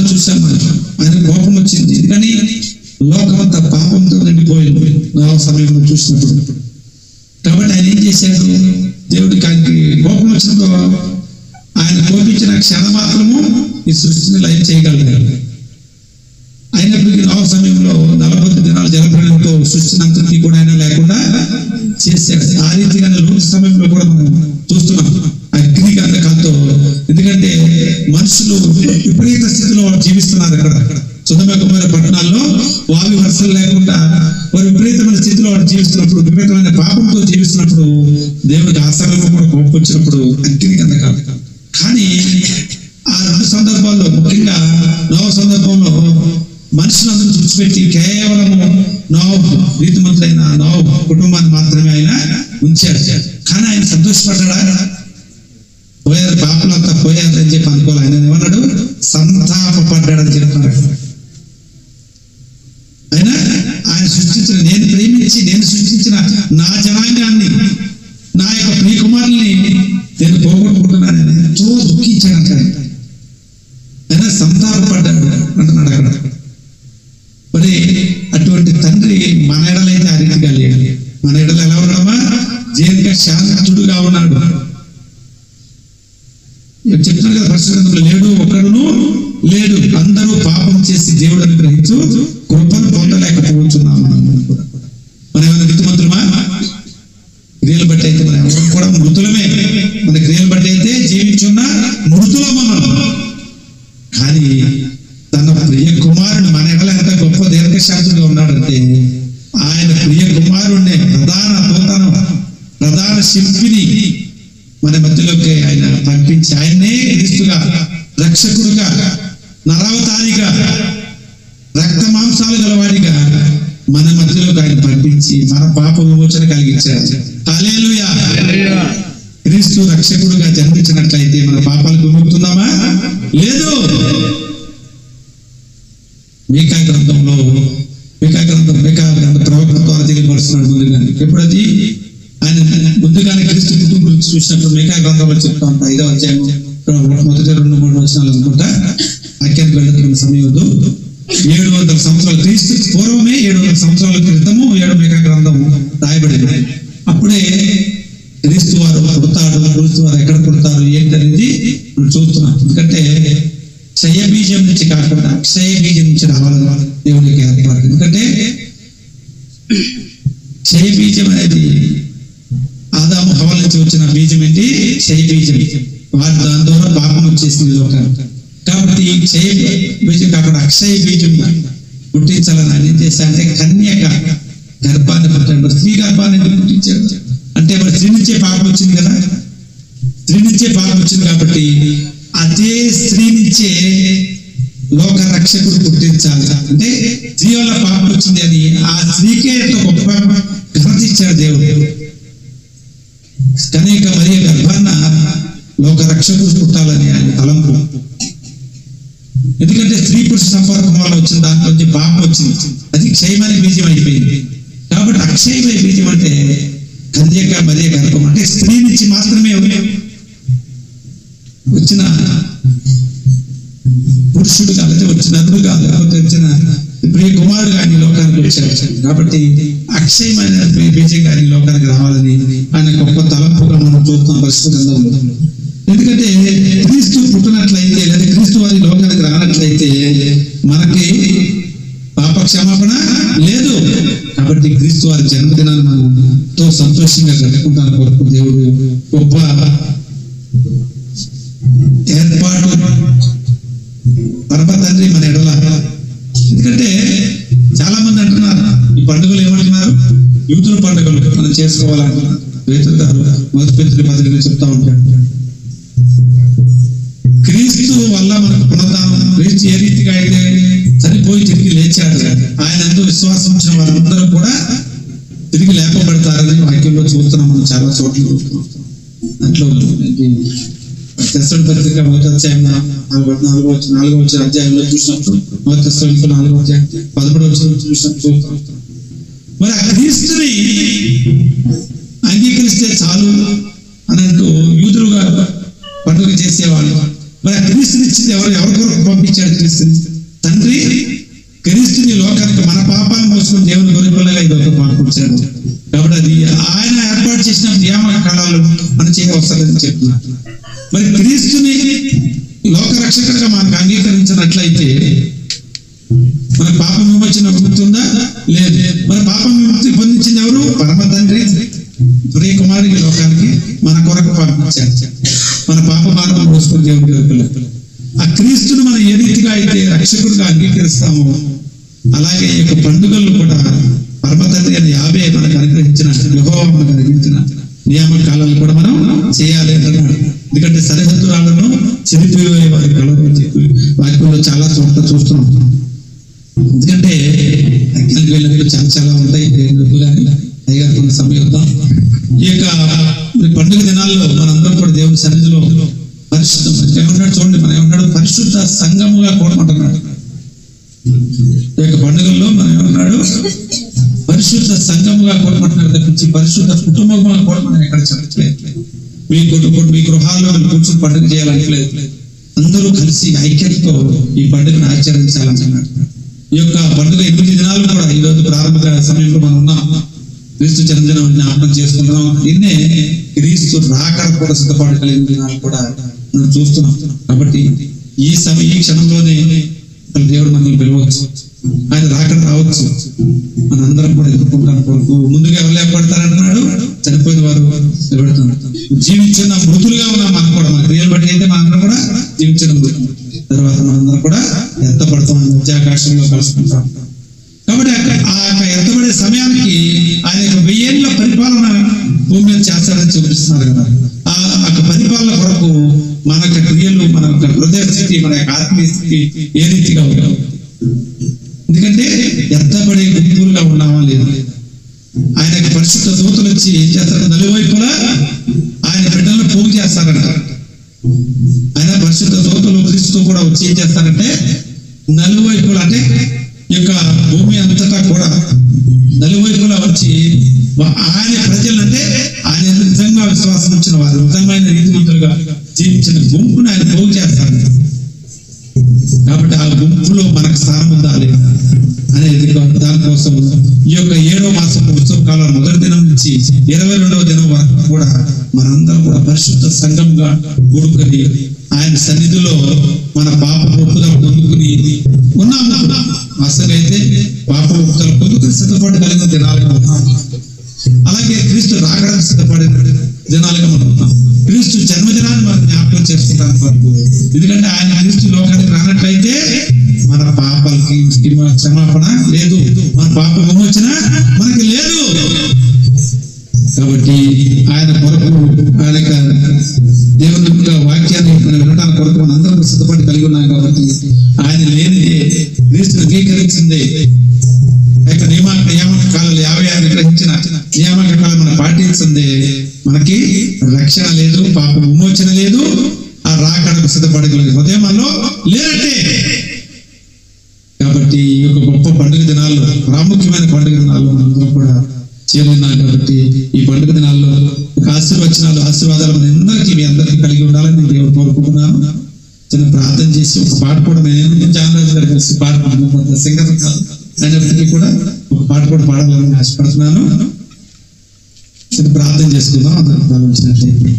తండ్రి చూసాం మనం ఆయన కోపం వచ్చింది. ఎందుకని లోకమంతా పాపంతో నిండిపోయింది. నా సమయంలో చూసినప్పుడు. కాబట్టి ఆయన ఏం చేశాడు? దేవుడికి ఆయనకి కోపం వచ్చినప్పుడు ఆయన కోపించిన క్షణ మాత్రము ఈ సృష్టిని లయం చేయగలిగారు అయినప్పటికీ నవ సమయంలో నలభై దినాలు జరపడంతో సృష్టిని కూడా ఆయన లేకుండా చేశాడు. ఆ రీతిగానే లోటు సమయంలో కూడా మనం చూస్తున్నాం. జీవిస్తున్నప్పుడు విపరీతమైన పాపంతో జీవిస్తున్నప్పుడు దేవుడికి ఆ కూడా కోపం వచ్చినప్పుడు అగ్ని కాదు. కానీ ఆ రెండు సందర్భాల్లో ముఖ్యంగా నవ సందర్భంలో మనుషులందరూ చూసిపెట్టి కేవలము నవ నీతిమంతులైన నవ కుటుంబాన్ని మాత్రమే ఆయన ఉంచారు కానీ ఆయన సంతోషపడ్డా పోయారు పాపలంతా పోయారు అని చెప్పి అనుకోవాలి. ఆయన ఏమన్నాడు? సంతాపపడ్డాడని చెప్పారు అయినా ఆయన సృష్టించిన నేను నేను సృష్టించిన నా జనాంగాన్ని నా యొక్క ప్రియ కుమారుల్ని నేను పోగొట్టుకుంటున్నాను ఎంతో దుఃఖించాడంట ఆయన సంతాపపడ్డాడు అంటున్నాడు అక్కడ మరి అటువంటి తండ్రి మన ఎడలైతే ఆ రీతిగా లేడు. మన ఎడలు ఎలా ఉన్నామా? దీర్ఘ శాంతుడుగా ఉన్నాడు. చెప్తున్నాడు కదా ఫస్ట్ లేడు ఒక్కడును లేడు. అందరూ పాపం చేసి దేవుడు అనుగ్రహించు కృప పొందలేకపోతున్నాం మనం కూడా. మనం ఏమైనా నీతిమంతులమా క్రియలు బట్టి అయితే మనం ఎవరు కూడా మృతులమే మన క్రియలు బట్టి అయితే జీవించున్న మృతులం మనం కానీ తన ప్రియ కుమారుని మన ఎడల ఎంత గొప్ప దీర్ఘశాంతుగా ఉన్నాడంటే ఆయన ప్రియ కుమారుణ్ణి ప్రధాన దూతను ప్రధాన శిల్పిని మన మధ్యలోకి ఆయన పంపించి ఆయన్నే క్రీస్తుగా రక్షకుడుగా నరావతారిగా రక్త మాంసాలు గలవాడిగా మన మధ్యలోకి ఆయన పంపించి మన పాప విమోచన కలిగించాడు. హల్లెలూయా. క్రీస్తు రక్షకుడుగా జన్మించినట్లయితే మన పాపాలకు విముక్తున్నామా లేదు మీకా గ్రంథంలో మీకా గ్రంథం మీకా గ్రంథ ప్రవక్త ద్వారా తెలియపరుస్తున్నాడు ముందుగానే ఎప్పుడు అది ఆయన ముందుగానే క్రీస్తు కుటుంబం గురించి చూసినప్పుడు మేకా గ్రంథంలో చెప్తా ఉంటా. ఐదో అధ్యాయం మొదటి రెండు మూడు వచనాలు అనుకుంటా. అఖ్యానికి వెళ్ళుతున్న సమయం వద్దు. ఏడు వందల సంవత్సరాల క్రీస్తు పూర్వమే ఏడు వందల సంవత్సరాల క్రితము ఏడు మేకా గ్రంథం రాయబడింది. అప్పుడే క్రీస్తు వారు పుడతాడు క్రీస్తు వారు ఎక్కడ పుడతారు ఏంటి అనేది మనం చూస్తున్నాం. ఎందుకంటే క్షయ బీజం నుంచి కాకుండా క్షయ బీజం నుంచి రావాలి దేవునికి ఏర్పాటు ఎందుకంటే క్షయ బీజం అనేది నుంచి వచ్చిన బీజం ఏంటి? క్షయ బీజం. వారు దాని ద్వారా పాపం వచ్చేసింది లోకానికి. కాబట్టి ఈ క్షయ బీజం కాకుండా అక్షయ బీజం పుట్టించాలని అని ఏం చేశారంటే కన్యక గర్భాన్ని పుట్టాడు. మరి స్త్రీ గర్భాన్ని ఎందుకు పుట్టించాడు? అంటే మరి స్త్రీ నుంచే పాపం వచ్చింది కదా. స్త్రీ నుంచే పాపం వచ్చింది కాబట్టి అదే స్త్రీ నుంచే లోక రక్షకుడు పుట్టించాలి. అంటే స్త్రీ వల్ల పాపం వచ్చింది అని ఆ స్త్రీకే గొప్ప ఘనత ఇచ్చాడు దేవుడు. కనేక మరియ గర్భాన్న లోక రక్షకుడు పుట్టాలని ఆయన తలంపు ఎందుకంటే స్త్రీ పురుష సంపర్కం వల్ల వచ్చిన దాంట్లోంచి పాపం వచ్చింది. అది క్షయమైన బీజం అయిపోయింది. కాబట్టి అక్షయమైన బీజం అంటే కన్యక మరియ గర్భం. అంటే స్త్రీ నుంచి మాత్రమే వచ్చిన పురుషుడు కాదు వచ్చిన నదుడు కాదు లేకపోతే వచ్చిన ప్రియ కుమారుడు కానీ లోకానికి వచ్చాడు. కాబట్టి అక్షయమైన బీజం గారి లోకానికి రావాలని ఆయన గొప్ప తలంపుగా మనం చూస్తున్నాం పరిశుద్ధ ఎందుకంటే క్రీస్తు పుట్టినట్లయితే లేదా క్రీస్తు వారి లోకానికి రానట్లయితే మనకి పాప క్షమాపణ లేదు. కాబట్టి క్రీస్తు వారి జన్మదినాన్ని మనం ఎంతో సంతోషంగా జరుపుకుంటాను కొరకు దేవుడు గొప్ప ఏర్పాటు పండుగలు మనం చేసుకోవాలని పేతులు గారు మొదటి పేతులు పత్రికలు చెప్తా ఉంటాడు క్రీస్తు వల్ల మనకు పునరుద్ధానం క్రీస్తు ఏ రీతిగా అయితే చనిపోయి తిరిగి లేచాడు ఆయన ఎంతో విశ్వాసం ఉంచిన వారందరూ కూడా తిరిగి లేపబడతారని వాక్యంలో చూస్తున్నాం మనం చాలా చోట్ల దాంట్లో తెస్సడి పత్రిక మొదటి అధ్యాయం నాలుగో నాలుగో వచ్చిన నాలుగో వచ్చిన అధ్యాయంలో చూసినప్పుడు మొదటి తెస్సడికి నాలుగో అధ్యాయం పదమూడు వచ్చిన చూసినప్పుడు చూస్తాం మరి ఆ క్రీస్తుని అంగీకరిస్తే చాలు అని అంటూ యూదులుగా పండుగ చేసేవాళ్ళు. మరి ఆ క్రీస్తుని ఇచ్చింది ఎవరు? ఎవరి కొరకు పంపించాడు క్రీస్తుని? తండ్రి క్రీస్తుని లోకానికి మన పాపాలను మోసుకుని దేవుని గొరిపిల్లగా ఇది ఒక పంపించాడు కాబట్టి అది ఆయన ఏర్పాటు చేసిన నియామక కాలాలు మన చేయవసరని చెప్తున్నారు. మరి క్రీస్తుని లోక రక్షకుడిగా మనకు అంగీకరించినట్లయితే లేదు. మన పాప విముక్తి పొందించింది ఎవరు? పరమ తండ్రి ప్రియ కుమారుడికి లోకానికి మన కొరకు పంపించారు. మన పాప భారం మోసుకుని దేవుడి ఆ క్రీస్తును మనం ఏ రీతిగా అయితే రక్షకుడిగా అంగీకరిస్తామో అలాగే ఈ యొక్క పండుగలు కూడా పరమ తండ్రి అని యాభై మనకు అనుగ్రహించిన యెహోవా మనకు అనుగ్రహించిన కాలాలు కూడా మనం చేయాలి అంటున్నాడు ఎందుకంటే సరిహద్దురాలను చెరిపివేయ వారి కలవరం అని చెప్పి వాక్యంలో చాలా చోట్ల చూస్తున్నాం ఎందుకంటే అజ్ఞానికి వెళ్ళినప్పుడు చాలా చాలా ఉంటాయి అయ్యారు కొన్ని సమయం ఈ యొక్క పండుగ దినాల్లో మనందరం కూడా దేవుని సన్నిధిలో పరిశుద్ధం ఏమన్నాడు చూడండి మనం ఏమన్నాడు పరిశుద్ధ సంఘముగా కోరుకుంటున్నాడు. ఈ యొక్క పండుగల్లో మనం ఏమన్నాడు పరిశుద్ధ సంఘముగా కూడమంటున్నాడు తప్పించి పరిశుద్ధ కుటుంబంగా కూడమని ఎక్కడ చెప్పట్లేదు. మీ కుటుంబం మీ గృహాల్లో కూర్చొని పండుగ చేయాలనట్లేదు అందరూ కలిసి ఐక్యతతో ఈ పండుగను ఆచరించాలన్నాడు ఈ యొక్క పండుగ ఎనిమిది దినాలు కూడా ఈ రోజు ప్రారంభ సమయంలో మనం ఉన్నాం. క్రీస్తు చంద్రదినం జ్ఞాపకం చేసుకుంటున్నాం దీన్నే క్రీస్తు రాకడ కూడా సిద్ధపాటు కలిగిన దినాలు కూడా మనం చూస్తున్నాం. కాబట్టి ఈ సమయం ఈ క్షణంలోనే దేవుడు మనల్ని పిలవచ్చు. ఆయన రాకడ రావచ్చు. మనందరం కూడా ఎదుర్కొంటాను కొరకు ముందుగా ఎవరు లేపడతారంటున్నాడు చనిపోయిన వారు నిలబెడుతున్నారు. జీవించిన మృతులుగా ఉన్నాం మనం కూడా మన క్రియలు మధ్యాకాశంలో కలుసుకుంటాం కాబట్టి ఆ యొక్క ఎత్తబడే సమయానికి ఆయన యొక్క వెయ్యేళ్ళ పరిపాలన భూమి మీద చేస్తారని చూపిస్తున్నారు కదా. ఆ యొక్క పరిపాలన కొరకు మన యొక్క క్రియలు మన యొక్క హృదయ స్థితి మన యొక్క ఆత్మీయ స్థితి ఏ రీతిగా ఉండవు ఎందుకంటే ఎత్తబడే గుంపులుగా ఉన్నామా లేదు? ఆయన యొక్క పరిశుద్ధ దూతలు వచ్చి ఏం చేస్తారు? నలువైపులా ఆయన బిడ్డలను పోగు చేస్తారంట. ఆయన పరిశుద్ధ దూతలు క్రీస్తు కూడా వచ్చి ఏం చేస్తారంటే యొక్క భూమి అంతటా కూడా నలువైపులా వచ్చి ఆయన ప్రజలు అంటే ఆయన నిజంగా విశ్వాసం వచ్చిన వారు నిజమైన రీతిమంతులుగా జీవించిన గుంపును ఆయన పోగు చేస్తారు. కాబట్టి ఆ గుంపులో మనకు స్థానం ఉండాలి. అనేది దానికోసం ఈ యొక్క ఏడో మాసం ఉత్సవ కాలం మొదటి దినం నుంచి ఇరవై రెండవ దినం వరకు కూడా మనందరం కూడా పరిశుద్ధ సంఘంగా కూడుకొని ఆయన సన్నిధిలో మన పాప ఒప్పుదల పొందుకుని ఉన్నాము అసలైతే పాప ఒప్పుదల పొందుకుని సిద్ధపడి కలిగిన దినాలుగా ఉన్నాం. అలాగే క్రీస్తు రాగడానికి సిద్ధపడిన దినాలుగా మనం ఉన్నాం. క్రీస్తు జన్మదినాన్ని మనం జ్ఞాపకం చేసుకుంటానికి వరకు. ఎందుకంటే ఆయన క్రీస్తు లోకానికి రానట్లయితే మన పాపాలకి క్షమాపణ లేదు. మన పాప విమోచన మనకి లేదు. సిద్ధపడగలిగే ఉదయం మనలో లేనట్టే. కాబట్టి ఈ యొక్క గొప్ప పండుగ దినాల్లో ప్రాముఖ్యమైన పండుగ దినాల్లో మనందరం కూడా చేరున్నాం కాబట్టి ఈ పండుగ దినాల్లో ఒక ఆశీర్వచనాలు ఆశీర్వాదాలు మన అందరికీ మీ అందరికీ కలిగి ఉండాలని నేను దేవుడు కోరుకుంటున్నాను. చిన్న ప్రార్థన చేసి ఒక పాట కూడా నేను జానరాజు గారు కలిసి పాట సింగర్ అయినప్పటికీ కూడా ఒక పాట కూడా పాడాలని ఆశపడుతున్నాను. చిన్న ప్రార్థన చేసుకుందాం అందరికి భావించినట్లయితే